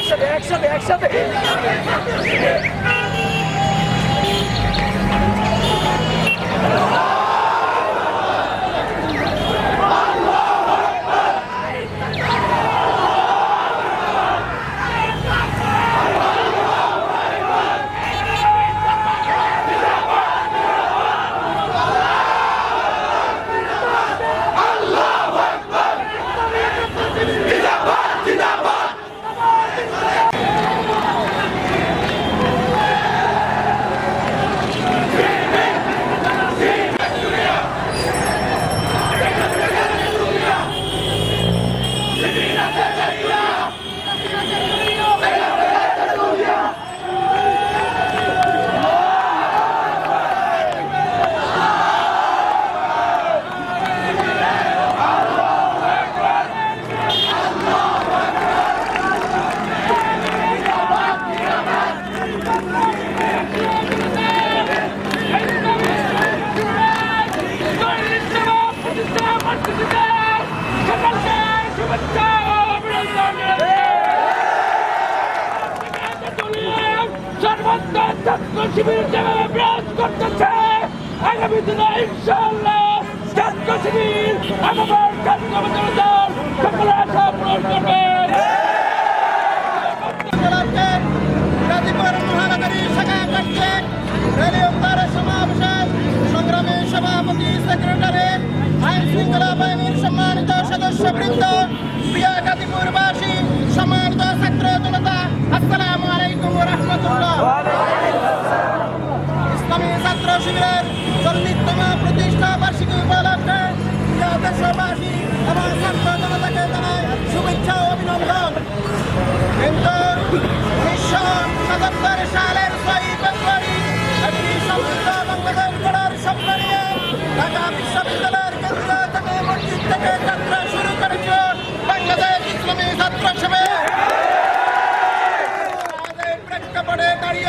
একসাথে একসাথে একসাথে। শিবির যেভাবে বিরাজ করতেছে আগামী দিনে ইনশাআল্লাহ জাতীয় শিবির জাতীয় জনতার সকল করবে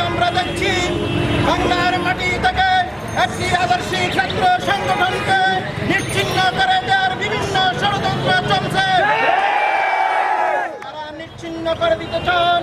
আমরা দেখছি বাংলার মাটি থেকে একটি আদর্শিক ছাত্র সংগঠনকে নিচ্ছিন্ন করে দেওয়ার বিভিন্ন ষড়যন্ত্র চলছে। যারা নিচ্ছিন্ন করে দিতে চান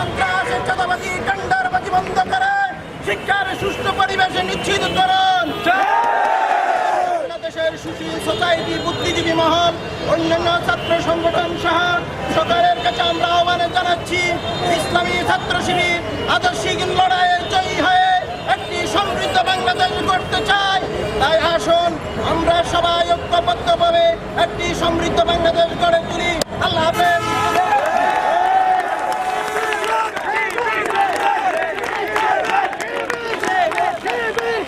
সন্ত্রাস চাঁদাবাজি কান্ডারবাজি বন্ধ করে। শিক্ষার সুষ্ঠু পরিবেশে নিশ্চিত করুন। বাংলাদেশের সুশীল সোসাইটি বুদ্ধিজীবী মহল, অন্যান্য ছাত্র সংগঠন সহ সরকারের কাছে আমরা আহ্বান জানাচ্ছি, ইসলামী ছাত্র শিবির আদর্শিক লড়াইয়ে জয়ী হয়ে একটি সমৃদ্ধ বাংলাদেশ গড়তে চাই। তাই আসুন, আমরা সবাই ঐক্যবদ্ধভাবে একটি সমৃদ্ধ বাংলাদেশ গড়ে তুলি। আল্লাহ হাফেজ।